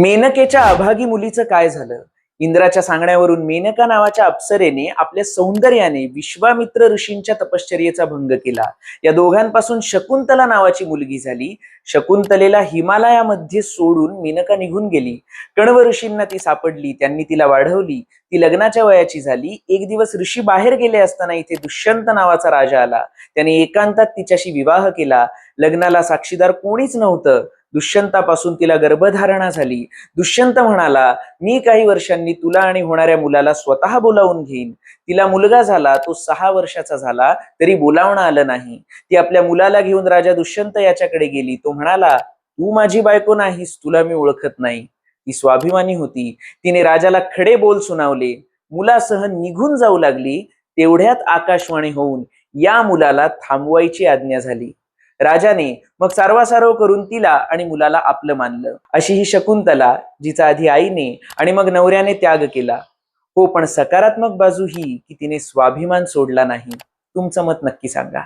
मेनकेच्या अभागी मुलीचं काय झालं? इंद्राच्या सांगण्यावरून मेनका नावाच्या अप्सरेने आपल्या सौंदर्याने विश्वामित्र ऋषींच्या तपश्चर्येचा भंग केला. या दोघांपासून शकुंतला नावाची मुलगी झाली. शकुंतलेला हिमालयामध्ये सोडून मेनका निघून गेली. कण्व ऋषींना ती सापडली त्यांनी तिला वाढवली ती लग्नाच्या वयाची झाली. एक दिवस ऋषी बाहेर गेले असताना इथे दुष्यंत नावाचा राजा आला. त्याने एकांतात तिच्याशी विवाह केला. लग्नाला साक्षीदार कोणीच नव्हतं. दुष्यंतापासून तिला गर्भधारणा झाली. दुष्यंत म्हणाला मी काही वर्षांनी तुला आणि होणाऱ्या मुलाला स्वतः बोलावून घेईन. तिला मुलगा झाला तो सहा वर्षाचा झाला तरी बोलावणं आलं नाही. ती आपल्या मुलाला घेऊन राजा दुष्यंत याच्याकडे गेली. तो म्हणाला तू माझी बायको नाहीस तुला मी ओळखत नाही. ती स्वाभिमानी होती. तिने राजाला खडे बोल सुनावले. मुलासह निघून जाऊ लागली. तेवढ्यात आकाशवाणी होऊन या मुलाला थांबवायची आज्ञा झाली. राजाने मग सारवासारव करून तिला आणि मुलाला आपलं मानलं. अशी ही शकुंतला जिचा आधी आईने आणि मग नवऱ्याने त्याग केला. हो पण सकारात्मक बाजू ही की तिने स्वाभिमान सोडला नाही. तुमचं मत नक्की सांगा.